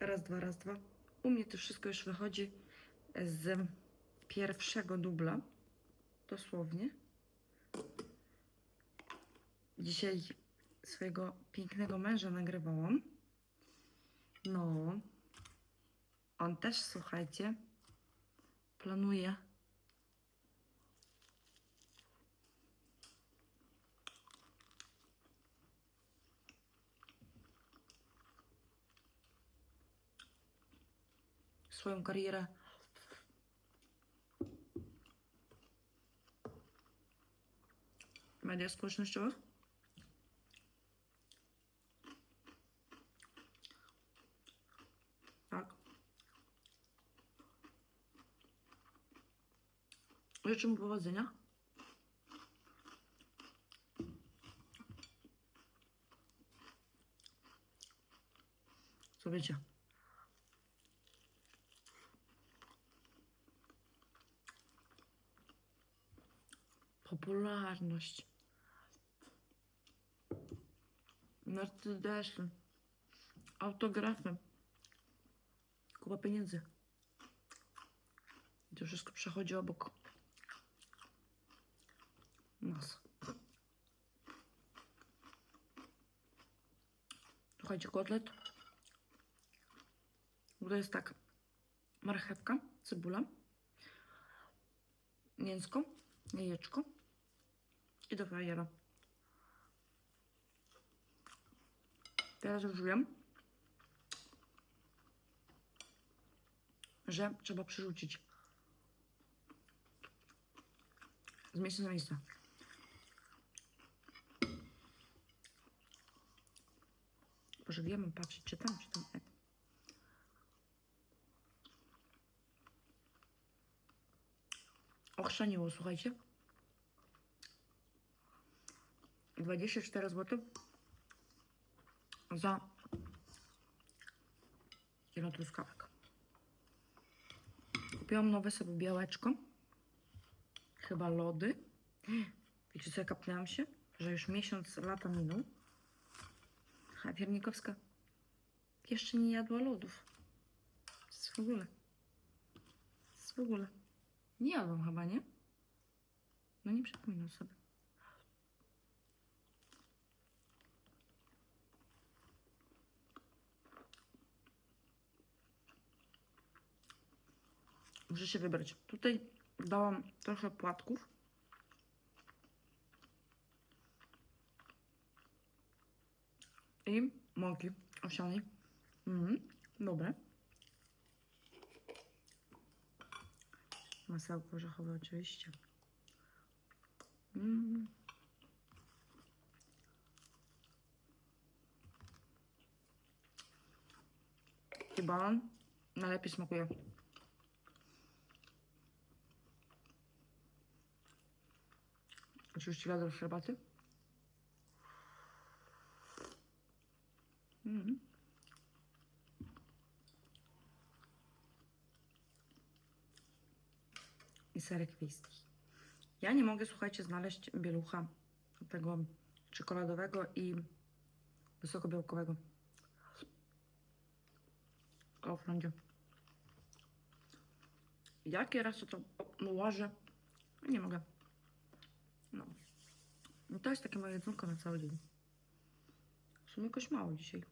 Raz, dwa, raz, dwa. U mnie to wszystko już wychodzi z pierwszego dubla. Dosłownie. Dzisiaj swojego pięknego męża nagrywałam. No. On też, słuchajcie, planuje своем карьере. Моя скучно что? Так. Причому поводження? Собіча. Popularność. Mercedesy. Autografy. Kupa pieniędzy. I to wszystko przechodzi obok nas. Słuchajcie, kotlet. To jest tak. Marchewka, cebula, mięsko, jajeczko i do frajera. Teraz już wiem, że trzeba przerzucić z miejsca na miejsce. Boże, wiemy patrzeć, czy tam, czy tam. E. Ochrzaniło, słuchajcie. 24 zł za kilo truskawek. Kupiłam nowe sobie białeczko. Chyba lody. Wiecie co, kapnęłam się, że już miesiąc lata minął. A Piernikowska jeszcze nie jadła lodów. W ogóle. W ogóle. Nie jadłam chyba, nie? No nie przypominam sobie. Muszę się wybrać. Tutaj dałam trochę płatków. I mąki owsianej. Mhm, dobre. Masełko orzechowe oczywiście. Mm. I balon najlepiej smakuje. Oczywiście wiadro herbaty. Mhm. I serek wiejski. Ja nie mogę, słuchajcie, znaleźć bielucha tego czekoladowego i wysokobiałkowego. W Kauflandzie. Jakie raz to łażę? Nie mogę. No. no. To jest takie moje jedzonko na cały dzień. W sumie jakoś mało dzisiaj.